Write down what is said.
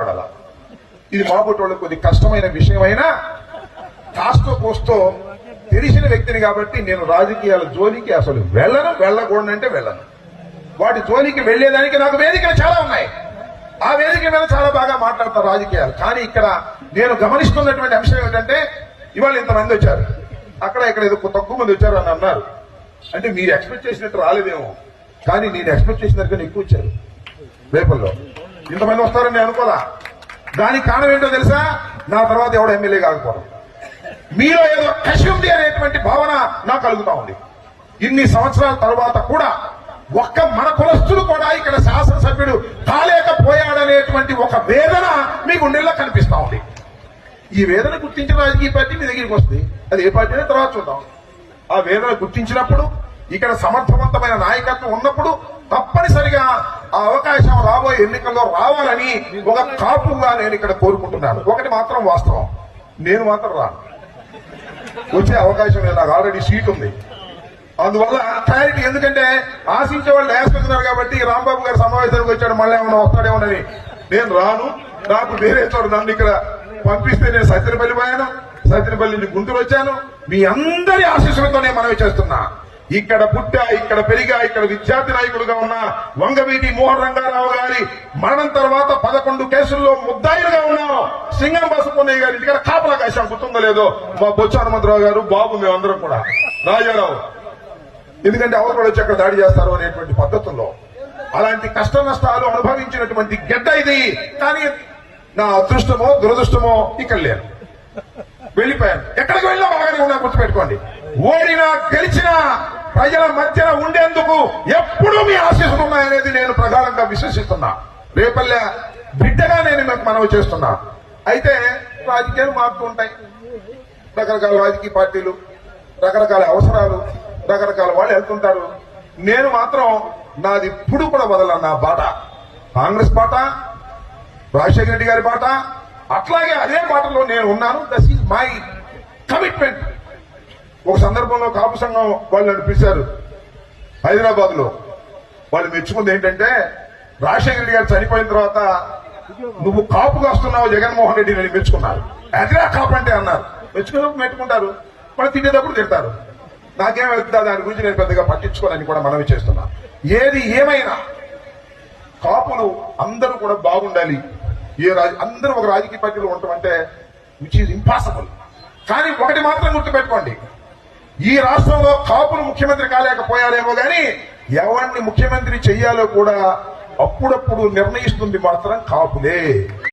అడలా ఇది మాబోటోళ్ళకి కొద్ది కష్టమైన విషయమైనా కాస్తో కోస్తో తెలిసిన వ్యక్తిని కాబట్టి నేను రాజకీయాల జోలికి అసలు వెళ్ళను వెళ్ళకూడనంటే వెళ్ళను. వాటి జోలికి వెళ్ళేదానికి నాకు వేదికలు చాలా ఉన్నాయి. ఆ వేదిక మీద చాలా బాగా మాట్లాడతారు రాజకీయాలు. కానీ ఇక్కడ నేను గమనిస్తున్నటువంటి అంశం ఏమిటంటే ఇవాళ ఇంతమంది వచ్చారు. అక్కడ ఇక్కడ ఏదో తక్కువ మంది వచ్చారు అని అన్నారు. అంటే మీరు ఎక్స్పెక్ట్ చేసినట్టు రాలేదేమో. కానీ నేను ఎక్స్పెక్ట్ చేసినట్టుగా ఎక్కువ వచ్చారు. రేపల్లో. ఇంతమంది వస్తారని నేను అనుకోదా? దానికి కారణం ఏంటో తెలుసా? నా తర్వాత ఎవడు ఎమ్మెల్యే కాకపోవడం. మీలో ఏదో కసి ఉంది అనేటువంటి భావన నాకు కలుగుతా ఉంది. ఇన్ని సంవత్సరాల తర్వాత కూడా ఒక్క మన కులస్తుడు కూడా ఇక్కడ శాసనసభ్యుడు కాలేకపోయాడనేటువంటి ఒక వేదన మీకు ఉండేలా కనిపిస్తా ఉంది. ఈ వేదన గుర్తించిన రాజకీయ పార్టీ మీ దగ్గరికి వస్తుంది. అది ఏ పార్టీ అనేది తర్వాత చూద్దాం. ఆ వేదన గుర్తించినప్పుడు ఇక్కడ సమర్థవంతమైన నాయకత్వం ఉన్నప్పుడు తప్పనిసరి అవకాశం రాబోయే ఎన్నికల్లో రావాలని ఒక కాపుగా నేను ఇక్కడ కోరుకుంటున్నాను. ఒకటి మాత్రం వాస్తవం. నేను మాత్రం రాను. వచ్చే అవకాశం లేదు నాకు ఆల్రెడీ సీట్ ఉంది. అందువల్ల క్లారిటీ ఎందుకంటే ఆశించే వాళ్ళు వేసుకుంటున్నారు కాబట్టి రాంబాబు గారు సమావేశానికి వచ్చాడు మళ్ళీ ఏమైనా వస్తాడేమోనని నేను రాను. నాకు వేరే చోట నన్ను ఇక్కడ పంపిస్తే నేను సత్యనపల్లి పోయాను. సత్యనపల్లి గుంటూరు వచ్చాను. మీ అందరి ఆశీస్సులతోనే మనవి చేస్తున్నా. ఇక్కడ పుట్టా ఇక్కడ పెరిగా ఇక్కడ విద్యార్థి నాయకుడుగా ఉన్న వంగవీటి మోహన్ రంగారావు గారి మరణం తర్వాత పదకొండు కేసుల్లో ముద్దాయిలుగా ఉన్నాం. సింగం బసపున్నయ్య గారి ఇంటికాడ కాపలా కాశాం గుర్తుందో లేదో? మా బొచ్చు హనుమంతరావు గారు బాబు మేమందరం కూడా. రాజారావు ఎందుకంటే అవతల కూడా వచ్చి అక్కడ దాడి చేస్తారు అనేటువంటి పద్ధతుల్లో. అలాంటి కష్ట నష్టాలు అనుభవించినటువంటి గడ్డ ఇది. కానీ నా అదృష్టమో దురదృష్టమో ఇక్కడ లేను. వెళ్ళిపోయాను. ఎక్కడికి వెళ్ళినా బాగానే ఉన్నా గుర్తుపెట్టుకోండి. ఓడినా గెలిచినా ప్రజల మధ్యలో ఉండేందుకు ఎప్పుడూ మీ ఆశీస్సులు ఉన్నాయనేది నేను ప్రధానంగా విశ్వసిస్తున్నా. రేపల్లె బిడ్డగా నేను మీకు మనవి చేస్తున్నా. అయితే రాజకీయాలు మారుతూ ఉంటాయి. రకరకాల రాజకీయ పార్టీలు రకరకాల అవసరాలు రకరకాల వాళ్ళు వెళ్తుంటారు. నేను మాత్రం నాది ఇప్పుడు కూడా వదల నా బాట. కాంగ్రెస్ బాట రాజశేఖర రెడ్డి గారి బాట. అట్లాగే అదే బాటలో నేను ఉన్నాను. దస్ ఈజ్ మై కమిట్మెంట్ ఒక సందర్భంలో కాపు సంఘం వాళ్ళు నడిపిస్తారు హైదరాబాద్లో వాళ్ళు మెచ్చుకుంది ఏంటంటే రాజశేఖర రెడ్డి గారు చనిపోయిన తర్వాత నువ్వు కాపుగా వస్తున్నావు జగన్మోహన్ రెడ్డి అని మెచ్చుకున్నారు. అదిరా కాపు అంటే అన్నారు. మెచ్చుకున్నప్పుడు మెట్టుకుంటారు మళ్ళీ తినేటప్పుడు తింటారు నాకేం వెళ్తుందా దాని గురించి నేను పెద్దగా పట్టించుకోనని కూడా మనవి చేస్తున్నా. ఏది ఏమైనా కాపులు అందరూ కూడా బాగుండాలి. ఏ రాజ అందరూ ఒక రాజకీయ పార్టీలో ఉండటం అంటే విచ్ ఈజ్ ఇంపాసిబుల్ కానీ ఒకటి మాత్రం గుర్తుపెట్టుకోండి. ఈ రాష్ట్రంలో కాపులు ముఖ్యమంత్రి కాలేకపోయారేమో గాని ఎవరిని ముఖ్యమంత్రి చెయ్యాలో కూడా అప్పుడప్పుడు నిర్ణయిస్తుంది మాత్రం కాపులే.